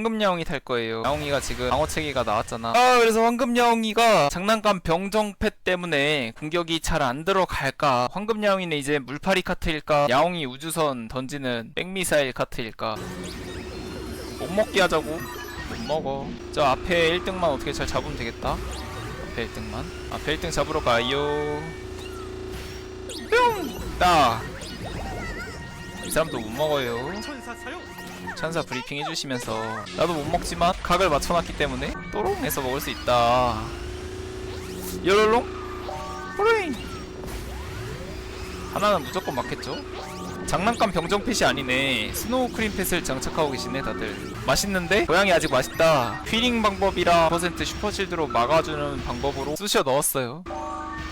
황금 야옹이 탈 거예요. 야옹이가 지금 방어 체계가 나왔잖아. 아 그래서 황금 야옹이가 장난감 병정패 때문에 공격이 잘 안 들어갈까? 황금 야옹이는 이제 물파리 카트일까? 야옹이 우주선 던지는 백미사일 카트일까? 못 먹게 하자고. 못 먹어. 저 앞에 1등만 어떻게 잘 잡으면 되겠다. 앞에 1등만. 앞에 1등 잡으러 가요. 뿅! 딱. 이 사람도 못 먹어요. 천사 브리핑 해주시면서 나도 못 먹지만 각을 맞춰놨기 때문에 또롱해서 먹을 수 있다. 요롤롱? 호로잉! 하나는 무조건 맞겠죠? 장난감 병정펫이 아니네. 스노우 크림 펫을 장착하고 계시네 다들. 맛있는데? 고양이 아직 맛있다. 휘링 방법이랑 퍼센트 슈퍼실드로 막아주는 방법으로 쑤셔 넣었어요.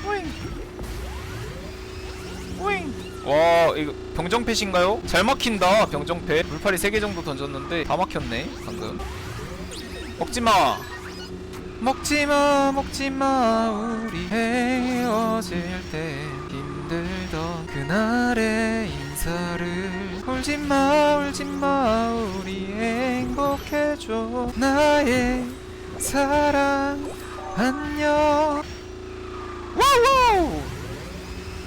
오잉! 오잉! 와 이거 병정펫인가요? 잘 막힌다 병정펫 물파리 3개 정도 던졌는데 다 막혔네 방금. 먹지마. 먹지마 먹지마. 우리 헤어질 때 힘들던 그날의 인사를 울지마 울지마. 우리 행복해줘. 나의 사랑 안녕. 와우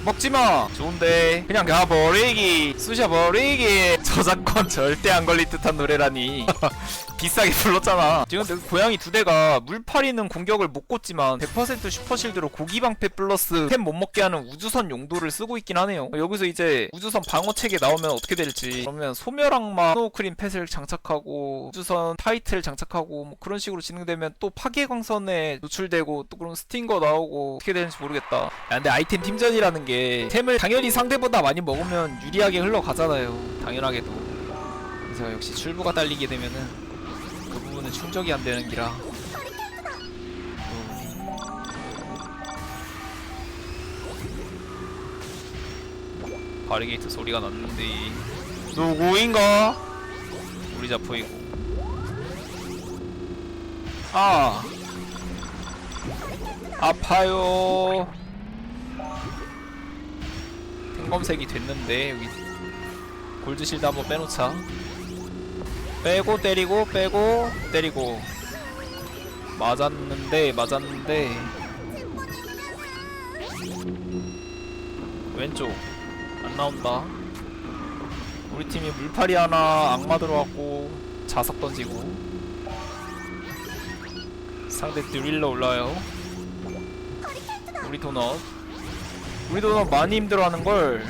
먹지마. 좋은데. 그냥 가버리기. 쑤셔버리기. 저작권 절대 안 걸릴 듯한 노래라니 비싸게 불렀잖아. 지금 내 고양이 두 대가 물파리는 공격을 못 꽂지만 100% 슈퍼실드로 고기방패 플러스 템 못 먹게 하는 우주선 용도를 쓰고 있긴 하네요. 여기서 이제 우주선 방어체계 나오면 어떻게 될지. 그러면 소멸악마 스노우크림 펫을 장착하고 우주선 타이틀 장착하고 뭐 그런 식으로 진행되면 또 파괴광선에 노출되고 또 그런 스팅거 나오고 어떻게 되는지 모르겠다. 야, 근데 아이템 팀전이라는 게 템을 당연히 상대보다 많이 먹으면 유리하게 흘러가잖아요. 당연하게도 그래서 역시 출부가 딸리게 되면은 그 부분은 충족이 안 되는 기라. 또 바리게이트 소리가 났는데. 누구인가? 우리 자포이고. 아. 아파요. 탱검색이 됐는데 여기 골드실드 한번 빼놓자 빼고 때리고 빼고 때리고. 맞았는데 맞았는데. 왼쪽. 안 나온다. 우리 팀이 물파리 하나 악마 들어왔고 자석 던지고. 상대 드릴러 올라요. 우리 도넛. 우리 도넛 많이 힘들어하는 걸.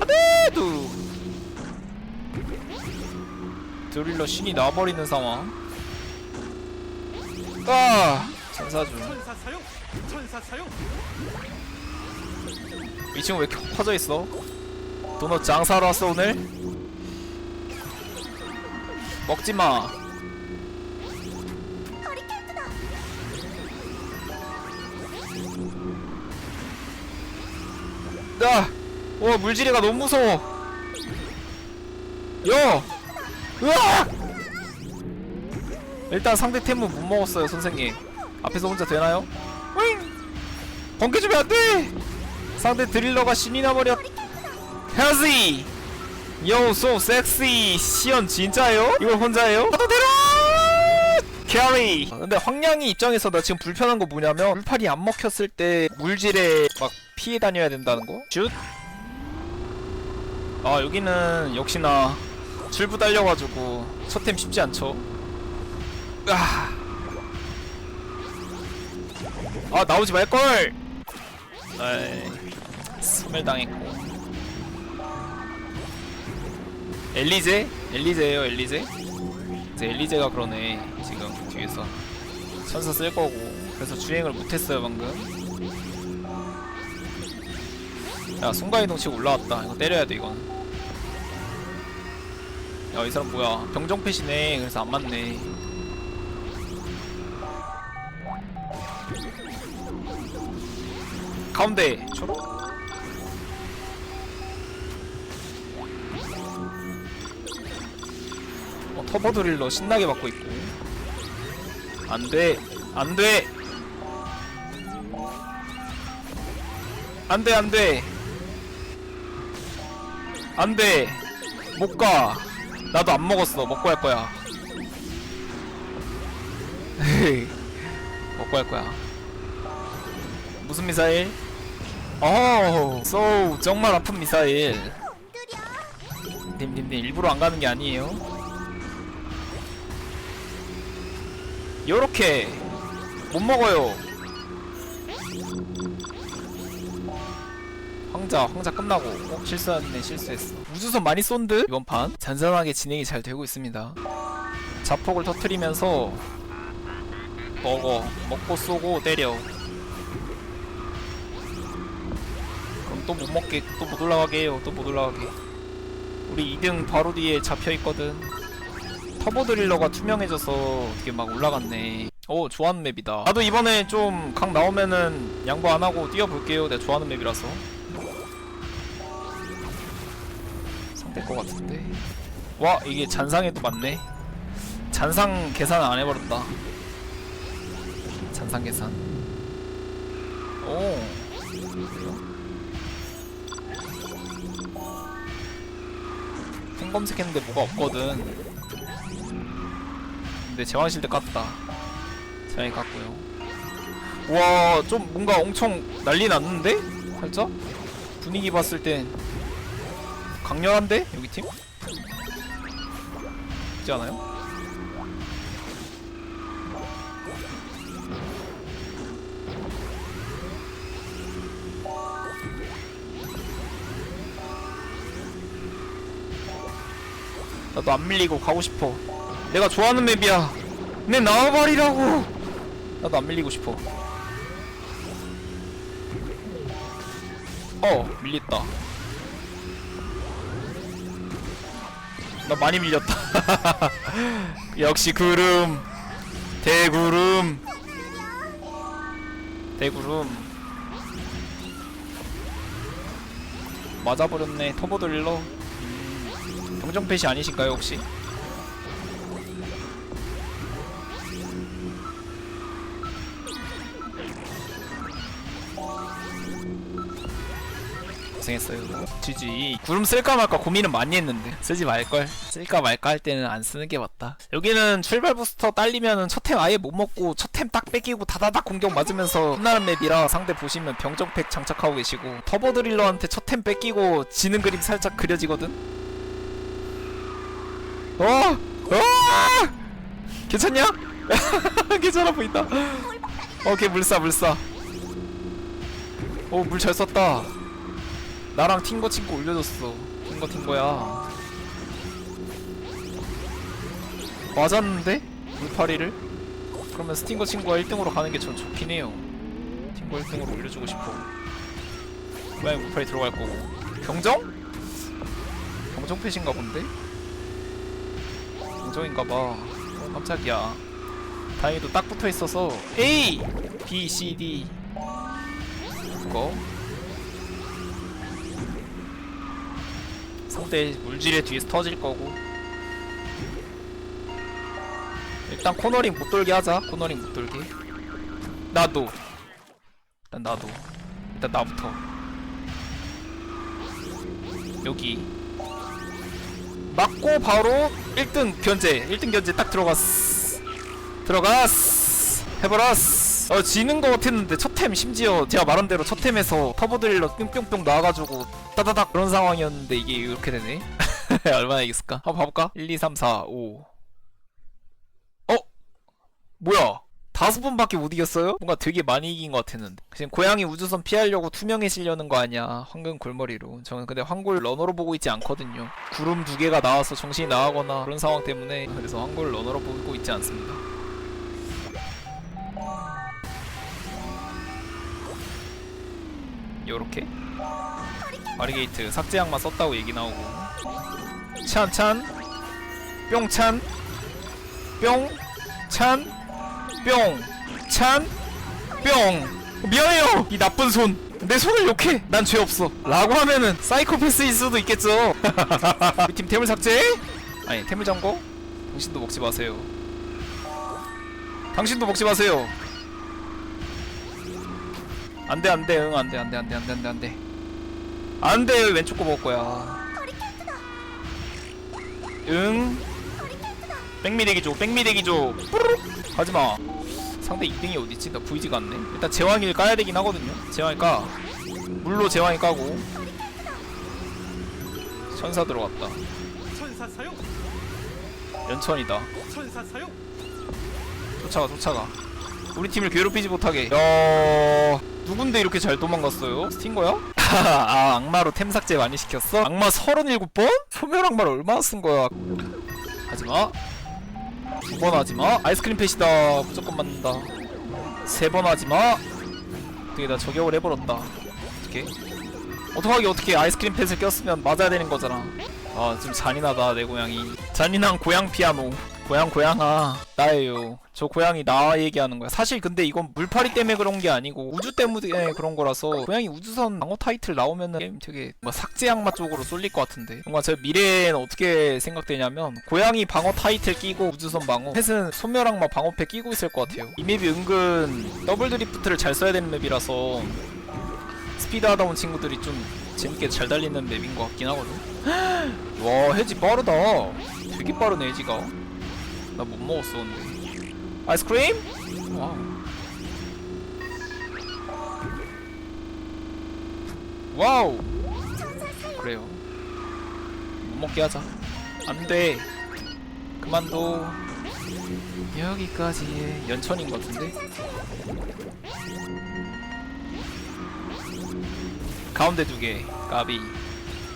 아네도 드릴러 신이 나버리는 상황 아 천사준 천사 사용 천사 사용 이 친구 왜 이렇게 퍼져 있어? 도넛 장사하러 왔어 오늘? 먹지 마. 나, 와 물지리가 너무 무서워. 야, 으아! 일단 상대 템은 못 먹었어요 선생님. 앞에서 혼자 되나요? 윙! 번개 주면 안 돼! 상대 드릴러가 신이 나버렸 헤어지 Yo so sexy 시연 진짜예요? 이걸 혼자예요? 나도 되라 캐리 근데 황량이 입장에서 나 지금 불편한 거 뭐냐면 물팔이 안 먹혔을 때 물질에 막 피해 다녀야 된다는 거 슛? 아 여기는 역시나 출부 달려가지고 첫템 쉽지 않죠? 아, 아 나오지 말걸! 에이 스멜 당했고. 엘리제? 엘리제예요 엘리제? 이제 엘리제가 그러네 지금 뒤에서. 천사 쓸 거고. 그래서 주행을 못했어요 방금. 야 순간이동 치고 올라왔다. 이거 때려야 돼 이건 야 이 사람 뭐야? 병정패시네. 그래서 안 맞네. 가운데. 초록? 어, 터보 드릴러 신나게 받고 있고. 안돼. 안돼. 안돼 안돼. 안돼. 못가 나도 안 먹었어. 먹고 할 거야. 먹고 할 거야. 무슨 미사일? 어, 쏘 정말 아픈 미사일. 님님님 일부러 안 가는 게 아니에요. 요렇게 못 먹어요 황자 황자 끝나고 어? 실수했네 실수했어. 우주선 많이 쏜듯 이번 판 잔잔하게 진행이 잘 되고 있습니다. 자폭을 터트리면서 먹어. 먹고 쏘고 때려. 그럼 또 못 먹게 또 못 올라가게 해요. 또 못 올라가게. 우리 2등 바로 뒤에 잡혀있거든. 터보 드릴러가 투명해져서 어떻게 막 올라갔네. 오 좋아하는 맵이다. 나도 이번에 좀 강 나오면은 양보 안하고 뛰어볼게요. 내가 좋아하는 맵이라서 상대 거 같은데. 와 이게 잔상에도 맞네. 잔상 계산 안 해버렸다. 잔상 계산. 오. 검색했는데 뭐가 없거든. 근데 제왕실드 깠다. 제왕이 깠고요. 우와 좀 뭔가 엄청 난리 났는데? 살짝? 분위기 봤을 땐 강렬한데? 여기 팀? 있지 않아요? 나도 안 밀리고 가고 싶어 내가 좋아하는 맵이야 내 나와버리라고 나도 안 밀리고 싶어 어 밀렸다 나 많이 밀렸다. 역시 구름. 대구름. 대구름. 맞아버렸네. 터보 드릴러. 음, 경정패시 아니신가요 혹시? 고생했어요. GG. 구름 쓸까 말까 고민은 많이 했는데 쓰지 말걸. 쓸까 말까 할 때는 안 쓰는 게 맞다. 여기는 출발 부스터 딸리면은 첫템 아예 못 먹고 첫템 딱 뺏기고 다다닥 공격 맞으면서 끝나는 맵이라 상대 보시면 병정팩 장착하고 계시고 터보 드릴러한테 첫템 뺏기고 지는 그림 살짝 그려지거든. 어! 어! 괜찮냐? 괜찮아 보인다. 오케이 물사 물사. 오 물 잘 썼다. 나랑 팅거 친구 올려줬어. 팅거 팅거야. 맞았는데? 물파리를? 그러면 스팅거 친구가 1등으로 가는 게 전 좋긴 해요. 팅거 1등으로 올려주고 싶어. 그냥 물파리 들어갈 거고. 경정? 경정 패신가 본데? 경정인가 봐. 어, 깜짝이야. 다행히도 딱 붙어 있어서 A, B, C, D. 그거. 상대 물질에 뒤에서 터질 거고. 일단 코너링 못 돌게 하자. 코너링 못 돌게. 나도. 일단 나도. 일단 나부터. 여기. 맞고 바로 1등 견제. 1등 견제 딱 들어갔어 들어갔어 해버렸어 어 지는 거 같았는데 첫 템 심지어 제가 말한 대로 첫 템에서 터보 드릴러 뿅뿅뿅 나와가지고 따다닥 그런 상황이었는데 이게 이렇게 되네 얼마나 이겼을까? 한번 봐볼까? 1, 2, 3, 4, 5 어? 뭐야 다섯 번밖에 못 이겼어요? 뭔가 되게 많이 이긴 것 같았는데 지금 고양이 우주선 피하려고 투명해지려는 거 아니야 황금 골머리로 저는 근데 황골 러너로 보고 있지 않거든요 구름 두 개가 나와서 정신이 나가거나 그런 상황 때문에 그래서 황골 러너로 보고 있지 않습니다 요렇게? 바리게이트 삭제약만 썼다고 얘기 나오고. 찬찬. 뿅찬. 뿅찬. 뿅찬. 뿅. 미안해요 이 나쁜 손. 내 손을 욕해. 난 죄 없어. 라고 하면은 사이코패스일 수도 있겠죠. 우리 팀 템을 삭제? 아니 템을 잠궈 당신도 먹지 마세요. 당신도 먹지 마세요 안돼 안돼 응 안돼 안돼 안돼 안돼 안돼 안돼. 안돼 왼쪽 거 먹을 거야. 응? 백미대기 줘 백미대기 줘. 가지마. 상대 2등이 어딨지? 나 보이지가 않네. 일단 제왕일 까야 되긴 하거든요. 제왕일 까. 물로 제왕일 까고. 천사 들어갔다. 천사 사용. 연천이다. 천사 사용. 쫓아가 쫓아가 우리 팀을 괴롭히지 못하게. 야 누군데 이렇게 잘 도망갔어요? 스팅거야? 아 악마로 템 삭제 많이 시켰어? 악마 37번? 소멸 악마를 얼마나 쓴 거야? 하지마. 두 번 하지마. 아이스크림 펫이다. 무조건 맞는다. 세 번 하지마. 어떻게 나 저격을 해버렸다. 어떻게 어떡하게 어떻게 아이스크림 펫을 꼈으면 맞아야 되는 거잖아. 아 좀 잔인하다 내 고양이. 잔인한 고양 피아노 고양 고양아. 나예요 저 고양이 나 얘기하는 거야. 사실 근데 이건 물파리 때문에 그런 게 아니고 우주 때문에 그런 거라서 고양이 우주선 방어 타이틀 나오면은 게임 되게 뭔가 삭제 악마 쪽으로 쏠릴 것 같은데. 뭔가 저 미래엔 어떻게 생각되냐면 고양이 방어 타이틀 끼고 우주선 방어 펫은 소멸 악마 방어패 끼고 있을 것 같아요. 이 맵이 은근 더블 드리프트를 잘 써야 되는 맵이라서 스피드 하다 온 친구들이 좀 재밌게 잘 달리는 맵인 것 같긴 하거든. 와 해지 빠르다. 되게 빠르네 해지가. 나 못 먹었어 근데 아이스크림? 와우. 와우. 그래요. 못 먹게 하자. 안 돼. 그만둬. 여기까지의 연천인 것 같은데? 가운데 두 개. 까비.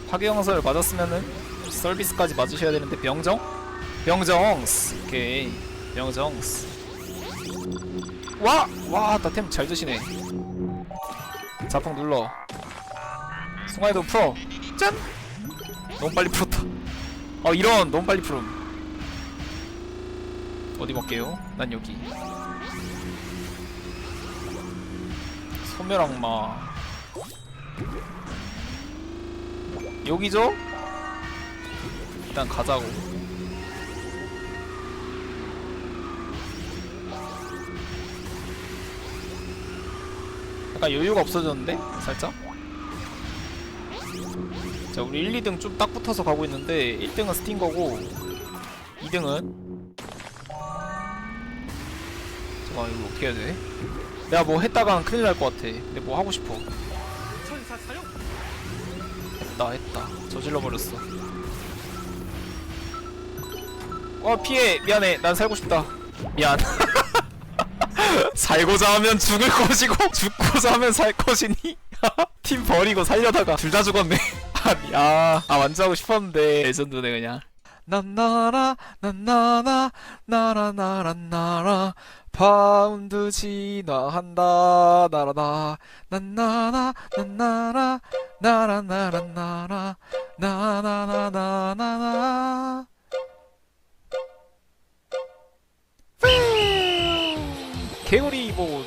파괴영설 맞았으면은 서비스까지 맞으셔야 되는데 병정? 병정스. 오케이 병정스 와! 와, 나 템 잘 드시네. 자폭 눌러. 순간이도 풀어. 짠! 너무 빨리 풀었다. 어 이런 너무 빨리 풀음. 어디 먹게요? 난 여기. 소멸악마. 여기죠? 일단 가자고 약간 여유가 없어졌는데? 살짝? 자 우리 1, 2등 좀 딱 붙어서 가고 있는데 1등은 스팅거고 2등은 잠깐만 이거 어떻게 해야 돼? 내가 뭐 했다가는 큰일 날 것 같아. 근데 뭐 하고 싶어? 했다 했다. 저질러 버렸어. 어 피해. 미안해. 난 살고 싶다. 미안 살고자 하면 죽을 것이고 죽고자 하면 살 것이니? 팀 버리고 살려다가 둘 다 죽었네. 아니 아, 아 완주 하고 싶었는데. 레전드네 그냥. 난 나라 난 나라 나라 나라 나라. 파운드 진화한다 나라다 난 나라 난 나라 나라 나라 나라. 나나나나나나 개구리 뭐